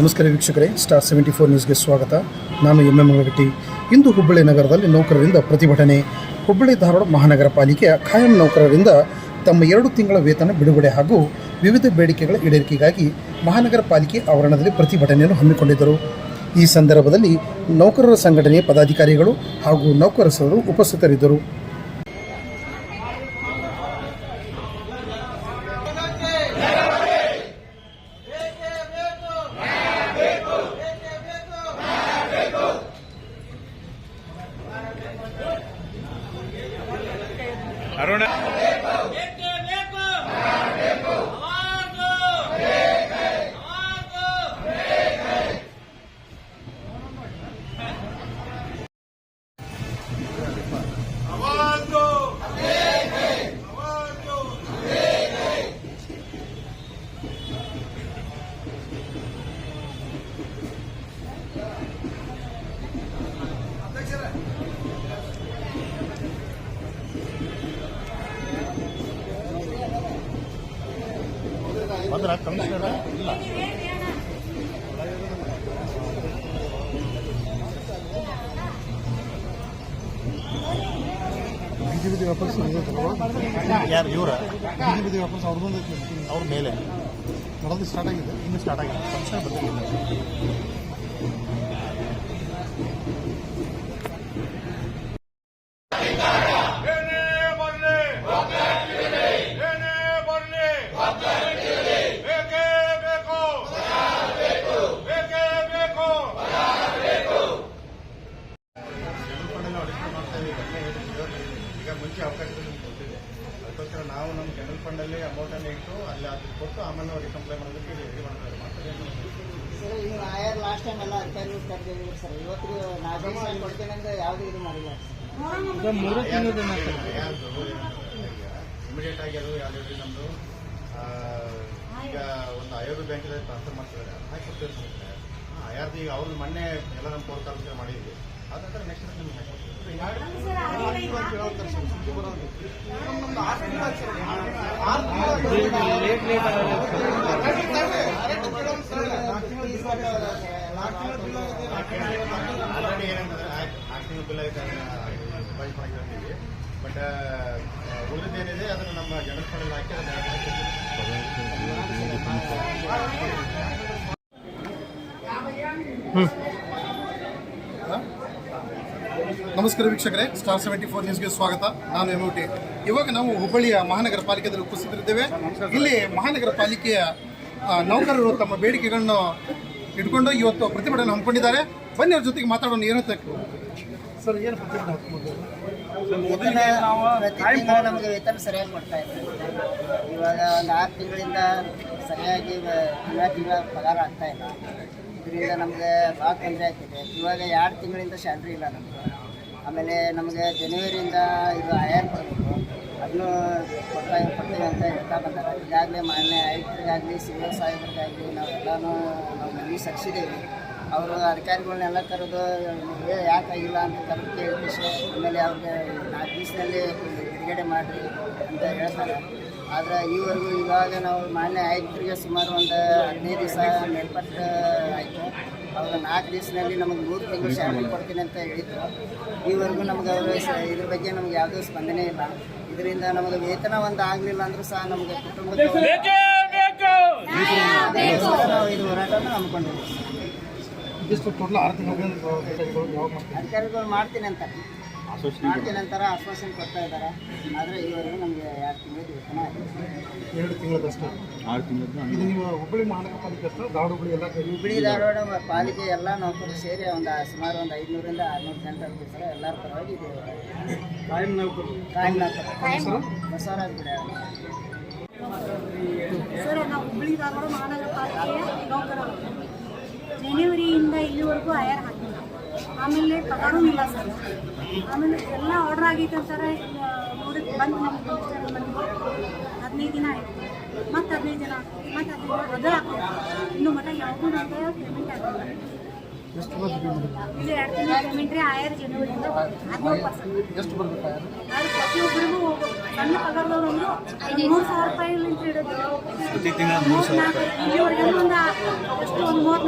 ನಮಸ್ಕಾರ ವೀಕ್ಷಕರೇ star seventy four ನ್ಯೂಸ್ಗೆ ಸ್ವಾಗತ. ನಾನು ಎಂ ಎಂ ಗಟ್ಟಿ ಇಂದು ಹುಬ್ಬಳ್ಳಿ ನಗರದಲ್ಲಿ ನೌಕರರಿಂದ ಪ್ರತಿಭಟನೆ. ಹುಬ್ಬಳ್ಳಿ ಧಾರವಾಡ ಮಹಾನಗರ ಪಾಲಿಕೆಯ ಖಾಯಂ ನೌಕರರಿಂದ ತಮ್ಮ ಎರಡು ತಿಂಗಳ ವೇತನ ಬಿಡುಗಡೆ ಹಾಗೂ ವಿವಿಧ ಬೇಡಿಕೆಗಳ ಈಡೇರಿಕೆಗಾಗಿ ಮಹಾನಗರ ಪಾಲಿಕೆ ಆವರಣದಲ್ಲಿ ಪ್ರತಿಭಟನೆಯನ್ನು ಹಮ್ಮಿಕೊಂಡಿದ್ದರು. ಈ ಸಂದರ್ಭದಲ್ಲಿ ನೌಕರರ ಸಂಘಟನೆಯ ಪದಾಧಿಕಾರಿಗಳು ಹಾಗೂ ನೌಕರಸರು ಉಪಸ್ಥಿತರಿದ್ದರು. ಅರುಣ ಬಂದ್ರ ಕಮಿಷನರ್ ಇಲ್ಲ. ಬೀದಿ ವ್ಯಾಪಾರಸ್ ಯಾರು ಇವರ? ಬೀದಿ ವ್ಯಾಪಾರಸ್ ಅವ್ರದ್ದೊಂದು ಅವ್ರ ಮೇಲೆ. ನಡೆದು ಸ್ಟಾರ್ಟ್ ಆಗಿದೆ. ಇನ್ನು ಸ್ಟಾರ್ಟ್ ಆಗಿದೆ. ಫಂಕ್ಷನ್ ಬರ್ತಿಲ್ಲ ಕೊಟ್ಟು ಆಮೇಲೆ ಅವ್ರಿಗೆ ಕಂಪ್ಲೇಂಟ್ ಮಾಡೋದಕ್ಕೆ ರೆಡಿ ಮಾಡ್ತಾರೆ ಮಾಡ್ತಾರೆ ಸರ್ ಈಗ ಆಯರ್ ಲಾಸ್ಟ್ ಟೈಮ್ ಎಲ್ಲ ಅಧಿಕಾರಿಗಳು ಕರೆದಿದ್ರು ಸರ್ ಇವತ್ತು ದಿವಸ ಕೊಡ್ತೇನೆ ಅಂತ ಯಾವುದೂ ಇದು ಮಾಡಿಲ್ಲ ಇಮಿಡಿಯೇಟ್ ಆಗಿ ಅದು ಯಾವ್ದು ನಮ್ಮದು ಈಗ ಒಂದು ಆಯೋಗ ಬ್ಯಾಂಕಲ್ಲಿ ಟ್ರಾನ್ಸ್ಫರ್ ಮಾಡ್ತಿದ್ದಾರೆ. ಹಾಕಿ ಕೊಡ್ತೇವೆ ಆಯಾರ್ದು ಈಗ ಅವ್ರದ್ದು ಮೊನ್ನೆ ಎಲ್ಲ ನಮ್ಮ ಕೋರ್ ಕಾಲೇಜ್ ಮಾಡಿದ್ವಿ. ಅದ ನಂತರ ನೆಕ್ಸ್ಟ್ ಆಲ್ರೆಡಿ ಏನಂತಂದ್ರೆ ನಾಲ್ಕು ತಿಂಗಳು ಬಿಲ್ ಬೈ ಮಾಡಿರ್ತೀವಿ ಬಟ್ ಉಳಿದೇನಿದೆ ಅದನ್ನು ನಮ್ಮ ಜನರಲ್ ಫಂಡಲ್ಲಿ ಹಾಕಿ ಅದನ್ನ ನಮಸ್ಕಾರ ವೀಕ್ಷಕರೇ. ಸ್ಟಾರ್ ಸೆವೆಂಟಿ ಫೋರ್ ನ್ಯೂಸ್ಗೆ ಸ್ವಾಗತ. ನಾನು ಎಮೋಟಿ ಇವಾಗ ನಾವು ಹುಬ್ಬಳ್ಳಿಯ ಮಹಾನಗರ ಪಾಲಿಕೆಯಲ್ಲಿ ಉಪಸ್ಥಿತರಿದ್ದೇವೆ. ಇಲ್ಲಿ ಮಹಾನಗರ ಪಾಲಿಕೆಯ ನೌಕರರು ತಮ್ಮ ಬೇಡಿಕೆಗಳನ್ನು ಇಟ್ಕೊಂಡು ಇವತ್ತು ಪ್ರತಿಭಟನೆ ಹಮ್ಮಿಕೊಂಡಿದ್ದಾರೆ. ಬನ್ನಿ ಅವ್ರ ಜೊತೆಗೆ ಮಾತಾಡೋಣ. ಏನಂತ ಸರ್ ಏನು ಪ್ರತಿಭಟನೆ ನಮಗೆ ವೇತನ ಸರಿಯಾಗಿ ಕೊಡ್ತಾ ಇದ್ದಾರೆ ಇವಾಗ ಒಂದು ಆರು ತಿಂಗಳಿಂದ ಸರಿಯಾಗಿ ತಿಂಗಳ ಪಗಾರ ಆಗ್ತಾ ಇಲ್ಲ. ಇದರಿಂದ ನಮಗೆ ಭಾಳ ತೊಂದರೆ ಆಗ್ತಿದೆ. ಇವಾಗ ಎರಡು ತಿಂಗಳಿಂದ ಸ್ಯಾಲ್ರಿ ಇಲ್ಲ ನಮಗೆ. ಆಮೇಲೆ ನಮಗೆ ಜನವರಿಯಿಂದ ಇದು ಆಯರ್ ಕೊಡಬೇಕು ಅದನ್ನು ಕೊಡ್ತಾ ಕೊಡ್ತೀವಿ ಅಂತ ಹೇಳ್ತಾ ಬಂದಾರೆ. ಈಗಾಗಲೇ ಮಾನ್ಯ ಆಯುಕ್ತರಿಗಾಗಲಿ ಸಿವಿಲ್ ಸಾಹೇಬರಿಗಾಗಲಿ ನಾವೆಲ್ಲನೂ ನಾವು ಮನವಿ ಸಲ್ಲಿಸಿದ್ದೇವೆ. ಅವರು ಅಧಿಕಾರಿಗಳನ್ನೆಲ್ಲ ಕರೆದು ಯಾಕಾಗಿಲ್ಲ ಅಂತ ಕರೆದು ಕೇಳಿಸಿ ಆಮೇಲೆ ಅವ್ರಿಗೆ ನಾಲ್ಕು ದಿವಸದಲ್ಲಿ ಬಿಡುಗಡೆ ಮಾಡಿರಿ ಅಂತ ಹೇಳ್ತಾರೆ. ಆದರೆ ಈವರೆಗೂ ಇವಾಗ ನಾವು ಮಾನ್ಯ ಆಯುಕ್ತರಿಗೆ ಸುಮಾರು ಒಂದು ಹದಿನೈದು ದಿವಸ ಮೇಲ್ಪಟ್ಟು ಆಯಿತು. ಅವ್ರು ನಾಲ್ಕು ದಿವಸದಲ್ಲಿ ನಮಗೆ ಮೂರು ತಿಂಗಳು ಶಾಲೆ ಕೊಡ್ತೀನಿ ಅಂತ ಹೇಳಿದ್ರು. ಈವರೆಗೂ ನಮ್ಗೆ ಅವರು ಇದ್ರ ಬಗ್ಗೆ ನಮ್ಗೆ ಯಾವುದೂ ಸ್ಪಂದನೆ ಇಲ್ಲ. ಇದರಿಂದ ನಮಗೆ ವೇತನ ಒಂದು ಆಗಲಿಲ್ಲ ಅಂದರೂ ಸಹ ನಮಗೆ ಕುಟುಂಬದ ಬೇಕೇ ಬೇಕು! ಅದಕ್ಕೋಸ್ಕರ ನಾವು ಇದು ಹೋರಾಟವನ್ನು ಹಮ್ಮಿಕೊಂಡಿದ್ದೀವಿ ಅಧಿಕಾರಿಗಳು ಮಾಡ್ತೀನಿ ಅಂತ. ನಂತರ ಆಶ್ವಾಸನೆ ಕೊಡ್ತಾ ಇದ್ದಾರೆ. ಆದರೆ ಈವರೆಗೂ ನಮಗೆ ಎರಡು ತಿಂಗಳು ವೇತನ ಎರಡು ತಿಂಗಳದಷ್ಟು? ಆರು ತಿಂಗಳು ಇದು ನೀವು ಹುಬ್ಬಳ್ಳಿ ಮಹಾನಗರ ಪಾಲಿಕೆ ಅಷ್ಟು ಧಾರವಾಡ ಹುಬ್ಬಳ್ಳಿ ಎಲ್ಲ ಕೈ- ಹುಬ್ಬಳ್ಳಿ ಧಾರವಾಡ ಪಾಲಿಕೆ ಎಲ್ಲ ನೌಕರರು ಸೇರಿ ಒಂದು ಸುಮಾರು ಒಂದು ಐದುನೂರಿಂದ ಆರುನೂರು ಗಂಟೆ ಆಗ್ತೀವಿ ಸರ್ ಎಲ್ಲರ ಪರವಾಗಿ ಇದು ಕಾಯಂ ಕಾಯಂ ಬಸವರಾಜ್ ಬಿಡ ಸರ್ ನಾವು ಹುಬ್ಬಳ್ಳಿ ಧಾರವಾಡ ಮಹಾನಗರ ಪಾಲಿಕೆಯ ನೌಕರರು. ಜನವರಿಯಿಂದ ಇಲ್ಲಿವರೆಗೂ ಆಯರ್ ಹಾಕಿಲ್ಲ. ಆಮೇಲೆ ಪಗಾರೂ ಇಲ್ಲ ಸರ್. ಆಮೇಲೆ ಎಲ್ಲ ಆರ್ಡರ್ ಆಗಿತ್ತು ಅಂತಾರೆ ನೋಡಿ ಬಂದು ನಮ್ಗೆ ಮನೆಗೆ ಹದಿನೈದು ದಿನ ಆಯಿತು. ಮತ್ತು ಹದಿನೈದು ದಿನ ಮತ್ತು ಹದಿನೈದು ದಿನ ಅದೇ ಆಗ್ತದೆ ಇನ್ನು ಮಟ್ಟ ಯಾವುದೂ ನಮಗೆ ಪೇಮೆಂಟ್ ಆಗ್ತದೆ ಇದು ಎರಡು ತಿಂಗಳ ಆಯರ್ ಹದಿನೇಳು ಪರ್ಸೆಂಟ್ ಪ್ರತಿಯೊಬ್ಬರಿಗೂ ಸಣ್ಣ ಪಗಾರದವ್ರು ಒಂದು ಮೂರು ಸಾವಿರ ರೂಪಾಯಿ ಹಿಡಿದು ಮೂವತ್ನಾಲ್ಕು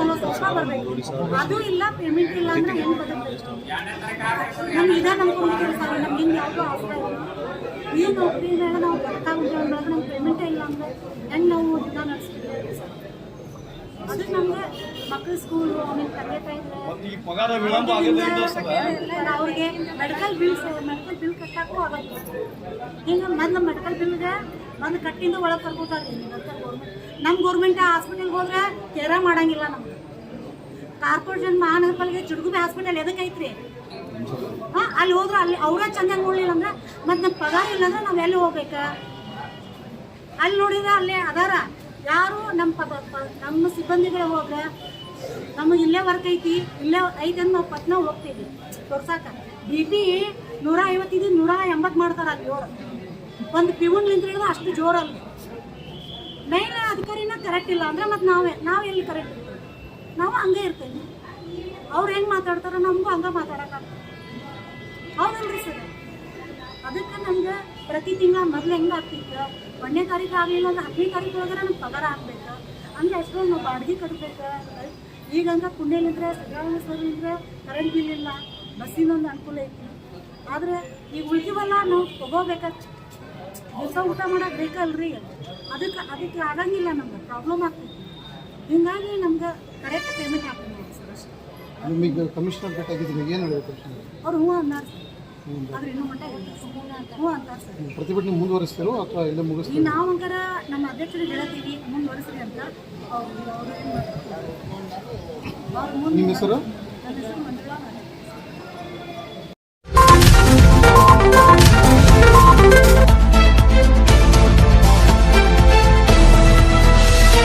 ಮೂರು ಸಾವಿರ ಬರಬೇಕು. ಅದು ಇಲ್ಲ ಪೇಮೆಂಟ್ ಇಲ್ಲ ಅಂದ್ರೆ ಹೆಂಗೆ ಬದುಕಬೇಕು? ನಮ್ಗೆ ಇದ ನಮ್ಮ ಕೆಲಸ ನಮ್ಗೆ ಹಿಂಗೆ ಯಾವುದೂ ಆಸರೆ ಇಲ್ಲ. ಈ ನಾವು ಬರ್ತಾ ಅಂದ್ರೆ ನಮ್ಗೆ ಪೇಮೆಂಟೇ ಇಲ್ಲ ಅಂದ್ರೆ ಹೆಂಗೆ ನಾವು ದಿನ ನಡೆಸ್ತೀವಿ ಸರ್? ಅದಕ್ಕೆ ನಮ್ಗೆ ಮಕ್ಕಳ ಸ್ಕೂಲು ಆಮೇಲೆ ತಂದೆ ತಾಯಿ ಅವ್ರಿಗೆ ಮೆಡಿಕಲ್ ಬಿಲ್ಸ್ ಮೆಡಿಕಲ್ ಬಿಲ್ ಕಟ್ಟಾಕು ಆಗಲ್ಲ ಹಿಂಗೆ ಮೊದ್ಲು ಮೆಡಿಕಲ್ ಬಿಲ್ಗೆ ಮೊದ್ಲು ಕಟ್ಟಿಂದ ಒಳಗೆ ಕರ್ಕೋತಾರೆ ನಮ್ಮ ಗೌರ್ಮೆಂಟ್ ಹಾಸ್ಪಿಟಲ್ಗೆ ಹೋದ್ರೆ ಕೇರ ಮಾಡಂಗಿಲ್ಲ ನಮ್ಗೆ. ಕಾರ್ಪೊರೇಷನ್ ಮಹಾನಗರ ಪಾಲಿಕೆ ಚುಡುಗುಬಿ ಹಾಸ್ಪಿಟಲ್ ಎದಕ್ಕೆ ಐತ್ರಿ? ಹಾಂ ಅಲ್ಲಿ ಹೋದ್ರೆ ಅಲ್ಲಿ ಅವರೇ ಚಂದ ನೋಡಲಿಲ್ಲ ಅಂದ್ರೆ ಮತ್ತು ನಮ್ಮ ಪಗಾರ ಇಲ್ಲ ಅಂದ್ರೆ ನಾವು ಎಲ್ಲಿ ಹೋಗ್ಬೇಕಾ? ಅಲ್ಲಿ ನೋಡಿದ್ರೆ ಅಲ್ಲಿ ಅದಾರ. ಯಾರು ನಮ್ಮ ನಮ್ಮ ಸಿಬ್ಬಂದಿಗಳು ಹೋದ್ರೆ ನಮಗೆ ಇಲ್ಲೇ ವರ್ಕ್ ಐತಿ, ಇಲ್ಲೇ ಐತಿ ಅಂದ್ರೆ ನಾವು ಪಟ್ನ ಹೋಗ್ತೀವಿ. ತೋರ್ಸಾಕ. ಬಿ ಪಿ ನೂರ ಐವತ್ತಿದ್ದು ನೂರ ಎಂಬತ್ತು ಮಾಡ್ತಾರೆ ಅಲ್ಲಿ ಜೋರು. ಒಂದು ಪಿವನ್ ನಿಂತಿರೋದು ಅಷ್ಟು ಜೋರಲ್ಲಿ ಮೇಲ್ ಅಧಿಕಾರಿನ ಕರೆಕ್ಟ್ ಇಲ್ಲ ಅಂದ್ರೆ ಮತ್ತೆ ನಾವೇ, ನಾವು ಎಲ್ಲಿ ಕರೆಕ್ಟ್ ಇರ್ತೀವಿ? ನಾವು ಹಂಗೆ ಇರ್ತೀವಿ. ಅವ್ರು ಹೆಂಗೆ ಮಾತಾಡ್ತಾರೋ ನಮಗೂ ಹಂಗೆ ಮಾತಾಡೋಕ್ಕಾಗ್ತದೆ ಹೌದಲ್ರಿ ಸರ್? ಅದಕ್ಕೆ ನಮ್ಗೆ ಪ್ರತಿ ತಿಂಗಳ ಮೊದ್ಲು ಹೆಂಗೆ ಆಗ್ತಿತ್ತು? ಒಂದನೇ ತಾರೀಕು ಆಗಲಿಲ್ಲ ಅಂದ್ರೆ ಹತ್ತನೇ ತಾರೀಕು ಒಳಗೆ ನಮ್ಗೆ ಪಗಾರ ಆಗ್ಬೇಕು? ಅಂದ್ರೆ ಎಷ್ಟೊಂದು ನಾವು ಬಾಡಿಗೆ ಕಟ್ಬೇಕು? ಈಗ ಹಂಗೆ ಪುಣ್ಯಲಿಂದ್ರೆ ಸಿದ್ದರಾಮಯ್ಯ ಸರ್ಲಿಂದ್ರೆ ಕರೆಂಟ್ ಬಿಲ್ ಇಲ್ಲ. ಬಸ್ಸಿನ ಒಂದು ಅನುಕೂಲ ಐತಿ. ಆದರೆ ಈಗ ಉಳ್ಕಿವಲ್ಲ ನಾವು ತಗೋಬೇಕಾಗ್ತದೆ ದಿವಸ ಊಟ ಮಾಡೋಕೆ ಬೇಕಲ್ರಿ. ಅದಕ್ಕೆ ಅದಕ್ಕೆ ಆಗಂಗಿಲ್ಲ ನಮ್ಗೆ. ಪ್ರಾಬ್ಲಮ್ ಆಗ್ತೈತಿ. ಹಿಂಗಾಗಿ ನಮ್ಗೆ ಕರೆಕ್ಟ್ ಪೇಮೆಂಟ್ ಆಗ್ತದೆ ಸರ್ ಅಷ್ಟೇ. ನಿಮಗೆ ಕಮಿಷನರ್ ಭೇಟಿಯಾಗಿದ್ದೀನಿ ಏನು ಹೇಳಿದ್ರು ಕಮಿಷನರ್ ಅವ್ರು ಹ್ಞೂ ಅನ್ನಾರ ಆದ್ರೆ ಇನ್ನೂ ಮಟ್ಟ ಇಲ್ಲ ಹ್ಞೂ ಅಂತಾರೆ ಸರ್. ಪ್ರತಿಭಟನೆ ಮುಂದುವರಿಸ್ತಾರೋ ಅಥವಾ ಇಲ್ಲೇ ಈ ನಾವು ಒಂಥರ ನಮ್ಮ ಅಧ್ಯಕ್ಷರಿಗೆ ಹೇಳ್ತೀವಿ ಮುಂದುವರಿಸ್ರಿ ಅಂತ. ಅವ್ರು ಅವ್ರು ಏನು ಮಾಡ್ತಾರೆ ಅವ್ರು ಮುಂದೆ ನಿಮ್ಮ ಹೆಸರು?